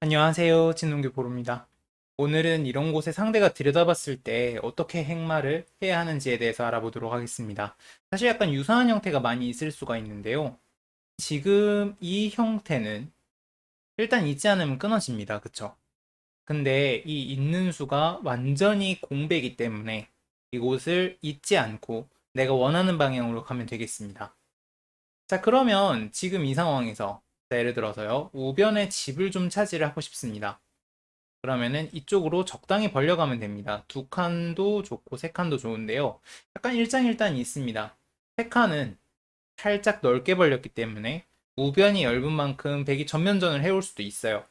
안녕하세요. 진동규 보루입니다. 오늘은 이런 곳에 상대가 들여다봤을 때 어떻게 행마를 해야 하는지에 대해서 알아보도록 하겠습니다. 사실 약간 유사한 형태가 많이 있을 수가 있는데요. 지금 이 형태는 일단 있지 않으면 끊어집니다. 그쵸? 근데 이 있는 수가 완전히 공배이기 때문에 이곳을 잊지 않고 내가 원하는 방향으로 가면 되겠습니다. 자, 그러면 지금 이 상황에서 자, 예를 들어서요. 우변의 집을 좀 차지를 하고 싶습니다. 그러면은 이쪽으로 적당히 벌려가면 됩니다. 두 칸도 좋고 세 칸도 좋은데요. 약간 일장일단이 있습니다. 세 칸은 살짝 넓게 벌렸기 때문에 우변이 얇은 만큼 백이 전면전을 해올 수도 있어요.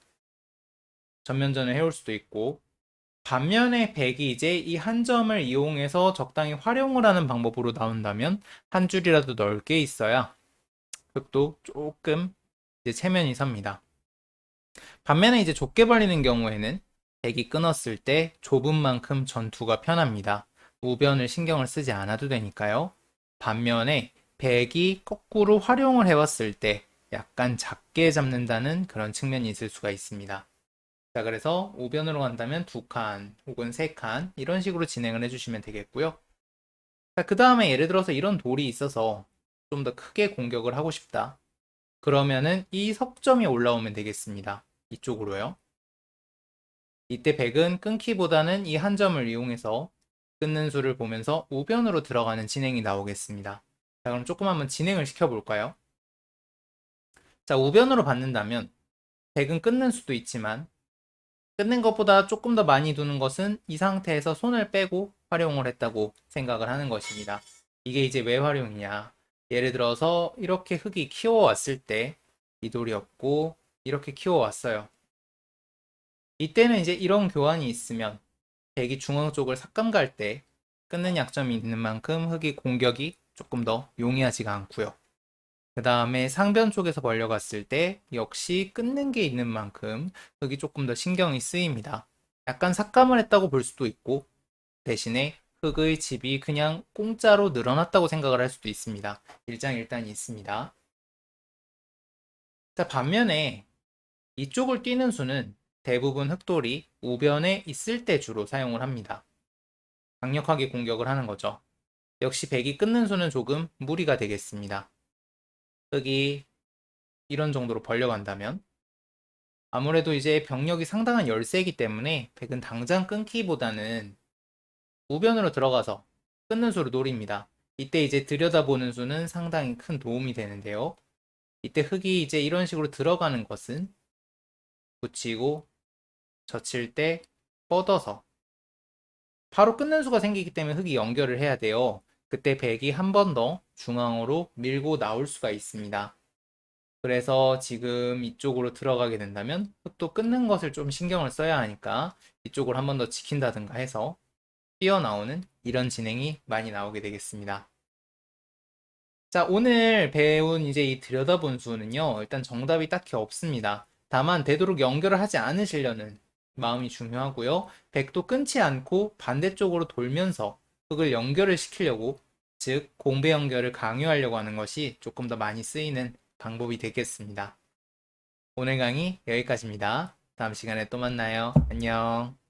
전면전을 해올 수도 있고 반면에 백이 이제 이 한 점을 이용해서 적당히 활용을 하는 방법으로 나온다면 한 줄이라도 넓게 있어야 흑도 조금 이제 체면이 섭니다. 반면에 이제 좁게 벌리는 경우에는 백이 끊었을 때 좁은 만큼 전투가 편합니다. 우변을 신경을 쓰지 않아도 되니까요. 반면에 백이 거꾸로 활용을 해왔을 때 약간 작게 잡는다는 그런 측면이 있을 수가 있습니다. 자, 그래서 우변으로 간다면 두 칸 혹은 세 칸 이런 식으로 진행을 해주시면 되겠고요. 자, 그 다음에 예를 들어서 이런 돌이 있어서 좀 더 크게 공격을 하고 싶다. 그러면은 이 석점이 올라오면 되겠습니다. 이쪽으로요. 이때 백은 끊기보다는 이 한 점을 이용해서 끊는 수를 보면서 우변으로 들어가는 진행이 나오겠습니다. 자, 그럼 조금 한번 진행을 시켜볼까요? 자, 우변으로 받는다면 백은 끊는 수도 있지만 끊는 것보다 조금 더 많이 두는 것은 이 상태에서 손을 빼고 활용을 했다고 생각을 하는 것입니다. 이게 이제 왜 활용이냐? 예를 들어서 이렇게 흙이 키워왔을 때 이 돌이 없고 이렇게 키워왔어요. 이때는 이제 이런 교환이 있으면 백이 중앙 쪽을 삭감 갈 때 끊는 약점이 있는 만큼 흙이 공격이 조금 더 용이하지가 않고요. 그 다음에 상변 쪽에서 벌려갔을 때 역시 끊는 게 있는 만큼 흙이 조금 더 신경이 쓰입니다. 약간 삭감을 했다고 볼 수도 있고 대신에 흙의 집이 그냥 공짜로 늘어났다고 생각을 할 수도 있습니다. 일장일단이 있습니다. 자, 반면에 이쪽을 뛰는 수는 대부분 흑돌이 우변에 있을 때 주로 사용을 합니다. 강력하게 공격을 하는 거죠. 역시 백이 끊는 수는 조금 무리가 되겠습니다. 흑이 이런 정도로 벌려간다면 아무래도 이제 병력이 상당한 열세이기 때문에 백은 당장 끊기보다는 우변으로 들어가서 끊는 수를 노립니다. 이때 이제 들여다보는 수는 상당히 큰 도움이 되는데요. 이때 흙이 이제 이런 식으로 들어가는 것은 붙이고 젖힐 때 뻗어서 바로 끊는 수가 생기기 때문에 흙이 연결을 해야 돼요. 그때 백이 한 번 더 중앙으로 밀고 나올 수가 있습니다. 그래서 지금 이쪽으로 들어가게 된다면 흙도 끊는 것을 좀 신경을 써야 하니까 이쪽을 한 번 더 지킨다든가 해서 뛰어나오는 이런 진행이 많이 나오게 되겠습니다. 자, 오늘 배운 이제 이 들여다본 수는요, 일단 정답이 딱히 없습니다. 다만 되도록 연결을 하지 않으시려는 마음이 중요하고요. 백도 끊지 않고 반대쪽으로 돌면서 흙을 연결을 시키려고, 즉, 공배 연결을 강요하려고 하는 것이 조금 더 많이 쓰이는 방법이 되겠습니다. 오늘 강의 여기까지입니다. 다음 시간에 또 만나요. 안녕.